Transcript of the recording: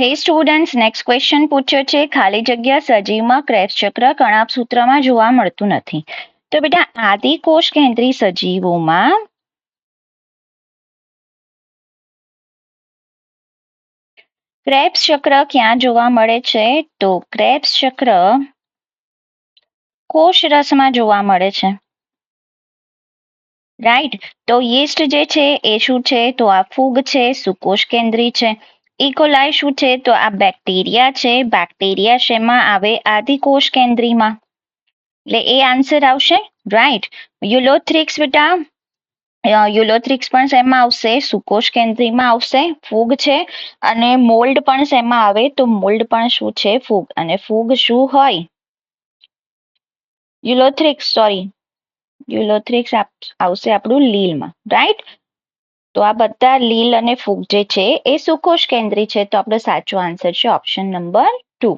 હે students next question પૂછ્યો છે. ખાલી જગ્યા સજીવમાં ક્રેબ્સ ચક્ર કણાપ સૂત્રમાં જોવા મળતું નથી. તો બેટા આદિકોષ કેન્દ્રી સજીવોમાં ક્રેબ્સ ચક્ર ક્યાં જોવા મળે છે? તો ક્રેબ્સ ચક્ર કોષ રસમાં જોવા મળે છે. રાઈટ તો યીસ્ટ જે છે એ શું છે? તો આ ફૂગ છે, સુકોષ કેન્દ્રી છે. ઇકોલાઈ શું છે? તો આ બેક્ટેરિયા છે. બેક્ટેરિયા શેમાં આવે? આદિકોષ કેન્દ્રીમાં. એટલે એ આન્સર આવશે. રાઈટ. યુલોથ્રિક્સ બેટા યુલોથ્રિક્સ પણ શેમાં આવશે? સુકોષ કેન્દ્રીમાં આવશે. ફૂગ છે. અને મોલ્ડ પણ શેમાં આવે? તો મોલ્ડ પણ શું છે? ફૂગ. અને ફૂગ શું હોય? યુલોથ્રિક્સ, સોરી. યુલોથ્રિક્સ આવશે આપણું લીલમાં. રાઈટ? તો આ બધા લીલ અને ફૂગ જે છે એ સુકોષ કેન્દ્રી છે. તો આપણો સાચો આન્સર છે ઓપ્શન નંબર ટુ